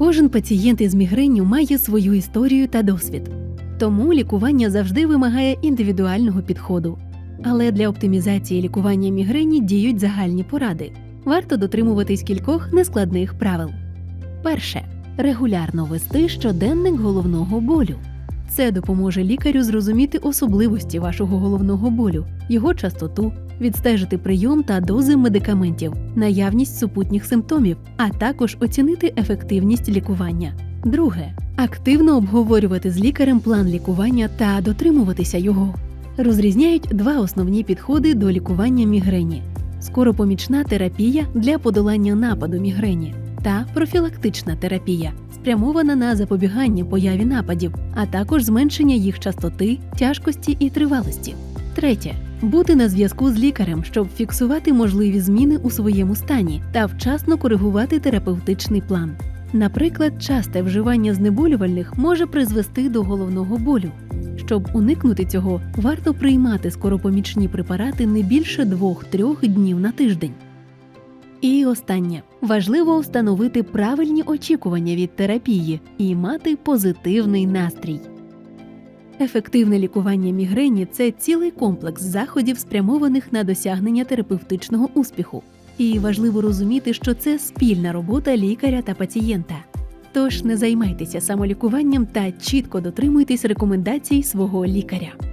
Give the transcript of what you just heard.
Кожен пацієнт із мігренню має свою історію та досвід, тому лікування завжди вимагає індивідуального підходу. Але для оптимізації лікування мігрені діють загальні поради. Варто дотримуватись кількох нескладних правил. Перше регулярно вести щоденник головного болю. Це допоможе лікарю зрозуміти особливості вашого головного болю, його частоту, відстежити прийом та дози медикаментів, наявність супутніх симптомів, а також оцінити ефективність лікування. Друге активно обговорювати з лікарем план лікування та дотримуватися його. Розрізняють два основні підходи до лікування мігрені: скоропомічна терапія для подолання нападу мігрені та профілактична терапія, спрямована на запобігання появі нападів, а також зменшення їх частоти, тяжкості і тривалості. Третє бути на зв'язку з лікарем, щоб фіксувати можливі зміни у своєму стані та вчасно коригувати терапевтичний план. Наприклад, часте вживання знеболювальних може призвести до головного болю. Щоб уникнути цього, варто приймати скоропомічні препарати не більше 2-3 днів на тиждень. І останнє важливо встановити правильні очікування від терапії і мати позитивний настрій. Ефективне лікування мігрені це цілий комплекс заходів, спрямованих на досягнення терапевтичного успіху. І важливо розуміти, що це спільна робота лікаря та пацієнта. Тож не займайтеся самолікуванням та чітко дотримуйтесь рекомендацій свого лікаря.